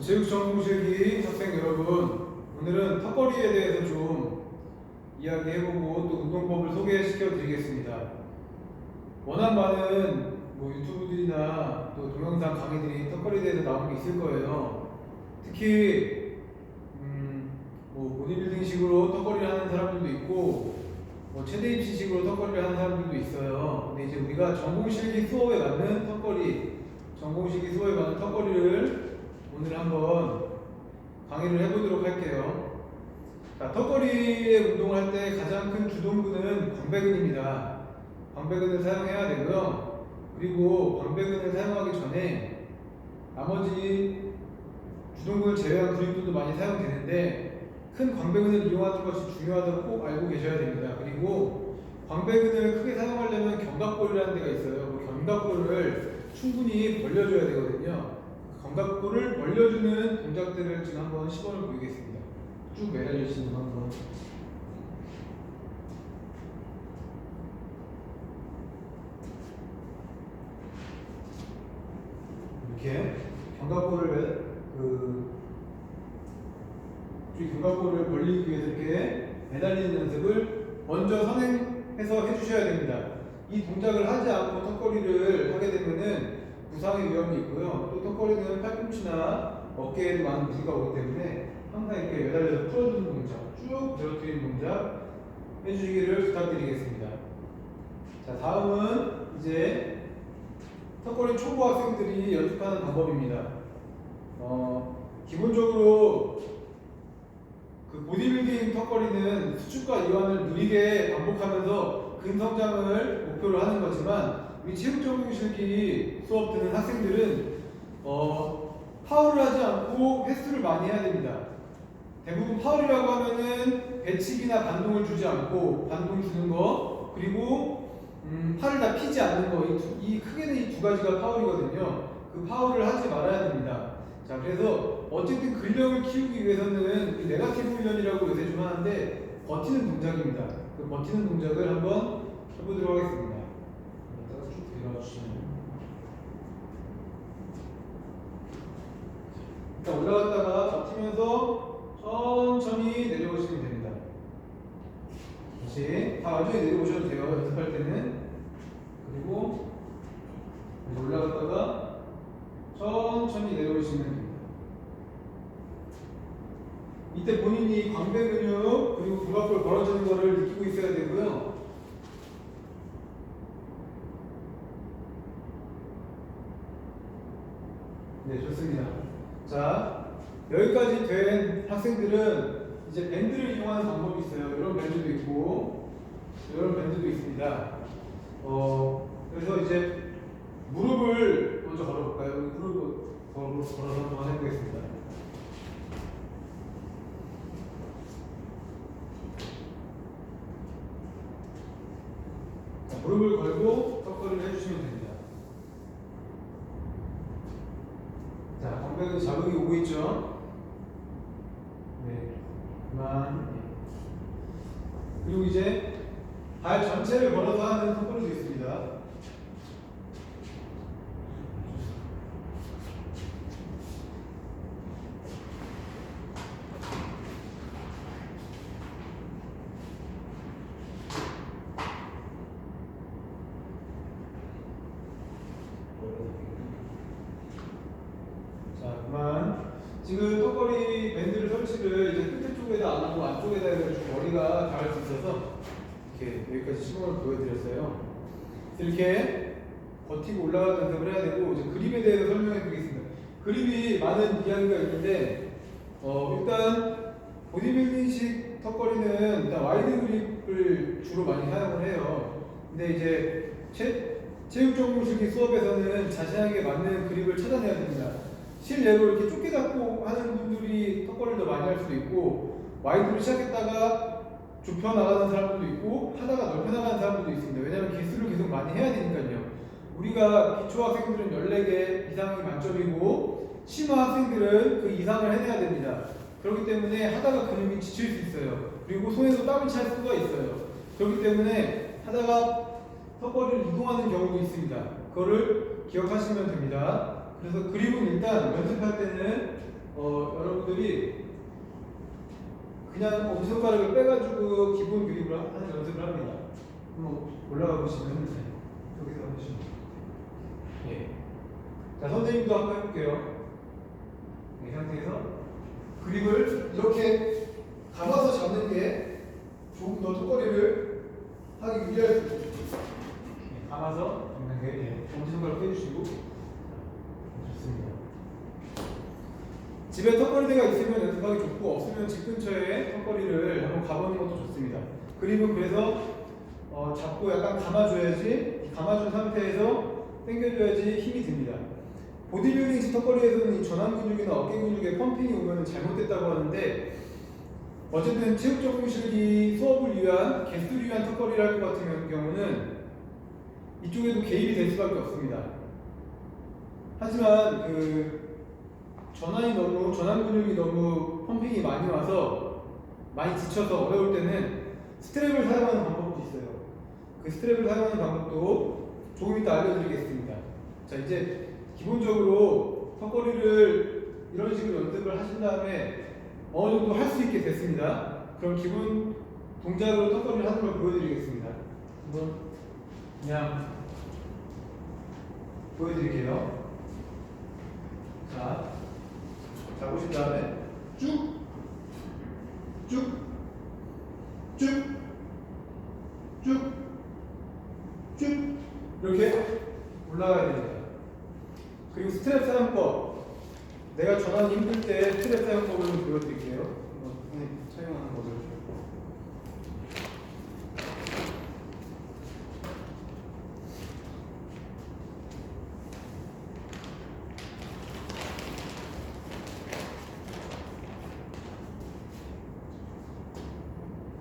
제육전공실기 학생 여러분, 오늘은 턱걸이에 대해서 좀 이야기해보고 또 운동법을 소개시켜 드리겠습니다. 워낙 많은 뭐 유튜브들이나 또 동영상 강의들이 턱걸이에 대해서 나온 게 있을 거예요. 특히 음, 뭐 보디빌딩식으로 턱걸이를 하는 사람들도 있고 뭐 최대 입시식으로 턱걸이를 하는 사람들도 있어요. 근데 이제 우리가 전공실기 수업에 맞는 턱걸이, 전공실기 수업에 맞는 턱걸이를 오늘 한번 강의를 해보도록 할게요. 자, 턱걸이의 운동을 할 때 가장 큰 주동근은 광배근입니다. 광배근을 사용해야 되고요. 그리고 광배근을 사용하기 전에 나머지 주동근을 제외한 근육들도 많이 사용되는데 큰 광배근을 이용하는 것이 중요하다고 꼭 알고 계셔야 됩니다. 그리고 광배근을 크게 사용하려면 견갑골이라는 데가 있어요. 그 견갑골을 충분히 벌려줘야 되거든요. 견갑골을 벌려주는 동작들을 지금 한번 시범을 보이겠습니다. 쭉 매달리시는 거 한번. 이렇게 견갑골을 매- 그이 견갑골을 벌리기 위해서 이렇게 매달리는 연습을 먼저 선행해서 해주셔야 됩니다. 이 동작을 하지 않고 턱걸이를 하게 되면은 부상의 위험이 있고요. 또 턱걸이는 팔꿈치나 어깨에도 많은 무리가 오기 때문에 항상 이렇게 매달려서 풀어주는 동작, 쭉 늘어뜨리는 동작 해주시기를 부탁드리겠습니다. 자, 다음은 이제 턱걸이 초보 학생들이 연습하는 방법입니다. 어, 기본적으로 그 보디빌딩 턱걸이는 수축과 이완을 느리게 반복하면서 근성장을 목표로 하는 거지만 우리 체육전공실기 수업 듣는 학생들은 어, 파울을 하지 않고 횟수를 많이 해야 됩니다. 대부분 파울이라고 하면은 배치기나 반동을 주지 않고 반동 주는 거 그리고 음, 팔을 다 피지 않는 거, 이, 두- 이 크게는 이 두 가지가 파울이거든요. 그 파울을 하지 말아야 됩니다. 자, 그래서 어쨌든 근력을 키우기 위해서는 이 네가티브 훈련이라고 요새 좀 하는데 버티는 동작입니다. 그 버티는 동작을 한번 해보도록 하겠습니다. 이따가 쭉 내려와 주시면. 일단 올라갔다가 버티면서 천천히 내려오시면 됩니다. 다시 다 완전히 내려오셔도 돼요. 연습할 때는. 그리고 올라갔다가 천천히 내려오시면 됩니다. 이때 본인이 광배 근육 그리고 부각골 벌어지는 거를 느끼고 있어야 되고요. 네, 좋습니다. 자, 여기까지 된 학생들은 이제 밴드를 이용하는 방법이 있어요. 이런 밴드도 있고, 이런 밴드도 있습니다. 어, 그래서 이제 무릎을 먼저 걸어볼까요? 무릎을 걸어, 걸어서 한번 해보겠습니다. 자, 무릎을 걸고 턱걸이를 해주시면 됩니다. 자, 광배근 자극이 오고 있죠? 네, 그만. 네. 그리고 이제 발 전체를 걸어서 하는 턱걸이도 있습니다. 자, 그만. 지금 턱걸이 밴드를 설치를 이제 끝에 쪽에다 안 하고 안쪽에다 해가지고 머리가 닿을 수 있어서 이렇게 여기까지 시범을 보여드렸어요. 이렇게 버티고 올라가는 연습을 해야 되고 이제 그립에 대해서 설명해 드리겠습니다. 그립이 많은 이야기가 있는데 어, 일단 보디빌딩식 턱걸이는 일단 와이드 그립을 주로 많이 사용을 해요. 근데 이제 체, 체육전공식의 수업에서는 자신에게 맞는 그립을 찾아내야 됩니다. 실내로 이렇게 좁게 잡고 하는 분들이 턱걸이를 더 많이 할 수도 있고 와이드로 시작했다가 좁혀 나가는 사람들도 있고 하다가 넓혀 나가는 사람들도 있습니다. 왜냐하면 개수를 계속 많이 해야 되니까요. 우리가 기초 학생들은 14개 이상이 만점이고 심화 학생들은 그 이상을 해내야 됩니다. 그렇기 때문에 하다가 근육이 지칠 수 있어요. 그리고 손에서 땀을 찰 수가 있어요. 그렇기 때문에 하다가 턱걸이를 이동하는 경우도 있습니다. 그거를 기억하시면 됩니다. 그래서 그립은 일단 연습할 때는 어, 여러분들이 그냥 엄지손가락을 빼가지고 기본 그립을 하는 연습을 합니다. 한번 올라가 보시면 여기서 하시면 예. 자 선생님도 한번 해볼게요. 이 상태에서 그립을 이렇게 감아서 잡는 게 조금 더 턱걸이를 하기 있습니다. 예, 감아서 잡는 게 예. 엄지손가락 빼주시고 좋습니다. 집에 턱걸이대가 있으면 연습하기 좋고 없으면 집 근처에 턱걸이를 한번 가보는 것도 좋습니다. 그립은 그래서 어, 잡고 약간 감아줘야지 감아준 상태에서 당겨줘야지 힘이 듭니다. 보디빌딩 식 턱걸이에서는 이 전완 근육이나 어깨 근육에 펌핑이 오면 잘못됐다고 하는데 어쨌든 체육적 훈실기 수업을 위한 개수를 위한 턱걸이를 할 것 같은 경우는 이쪽에도 개입이 될 수밖에 없습니다. 하지만 그 전환이 너무 전환 근육이 너무 펌핑이 많이 와서 많이 지쳐서 어려울 때는 스트랩을 사용하는 방법도 있어요. 그 스트랩을 사용하는 방법도 조금 이따 알려드리겠습니다. 자 이제 기본적으로 턱걸이를 이런 식으로 연습을 하신 다음에 어느 정도 할 수 있게 됐습니다. 그럼 기본 동작으로 턱걸이를 하는 걸 보여드리겠습니다. 한번 그냥 보여드릴게요. 자, 잡으신 다음에 쭉, 쭉, 쭉, 쭉, 쭉 이렇게 올라가야 됩니다. 그리고 스트랩 사용법 내가 전환이 힘들 때 스트랩 사용법을 좀 보여드릴게요. 이거 선생님 사용하는 법을.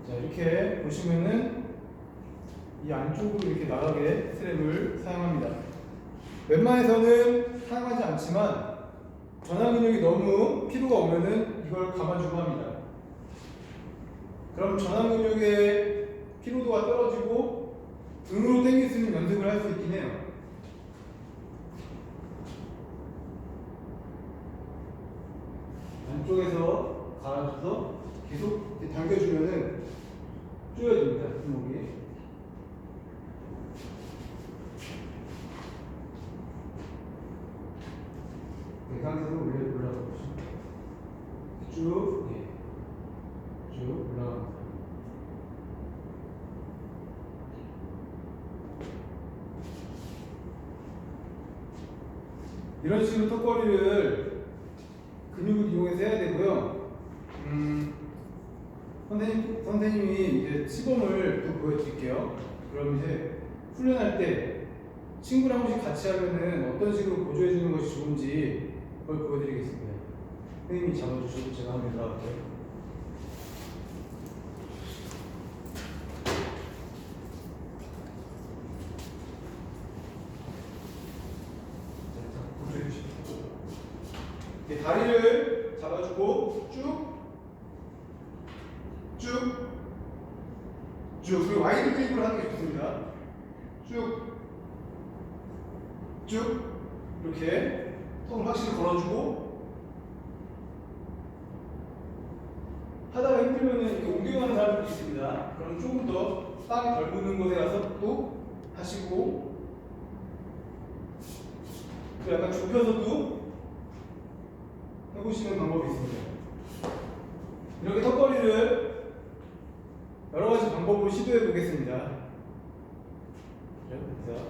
자 이렇게 보시면은 이 안쪽으로 이렇게 나가게 스트랩을 사용합니다. 웬만해서는 사용하지 않지만 전완 근육이 너무 피로가 오면은 이걸 감아주고 합니다. 그럼 전완 근육의 피로도가 떨어지고 등으로 당길 수 있는 연습을 할 수 있긴 해요. 안쪽에서 갈아줘서 계속 당겨주면은 쪼여집니다. 등목이. 대강선을 올려 올라가 보시면 쭉, 예, 쭉 올라갑니다. 이런 식으로 턱걸이를 근육을 이용해서 해야 되고요. 음, 선생님, 선생님이 이제 시범을 또 보여드릴게요. 그럼 이제 훈련할 때 친구랑 혹시 같이 하면은 어떤 식으로 보조해 주는 것이 좋은지 그걸 보여드리겠습니다. 선생님이 잡아주시고 제가 한번 올라갈게요. 다리를 잡아주고 쭉, 쭉, 와이드 클립을 하는 게 좋습니다. 쭉, 쭉 이렇게 턱을 확실히 걸어주고 하다가 힘들면 이렇게 옮겨가는 사람들이 있습니다. 그럼 조금 더 땀이 덜 묻는 곳에 가서 또 하시고 또 약간 좁혀서도 해보시는 방법이 있습니다. 이렇게 턱걸이를 방법으로 시도해 보겠습니다. 그래서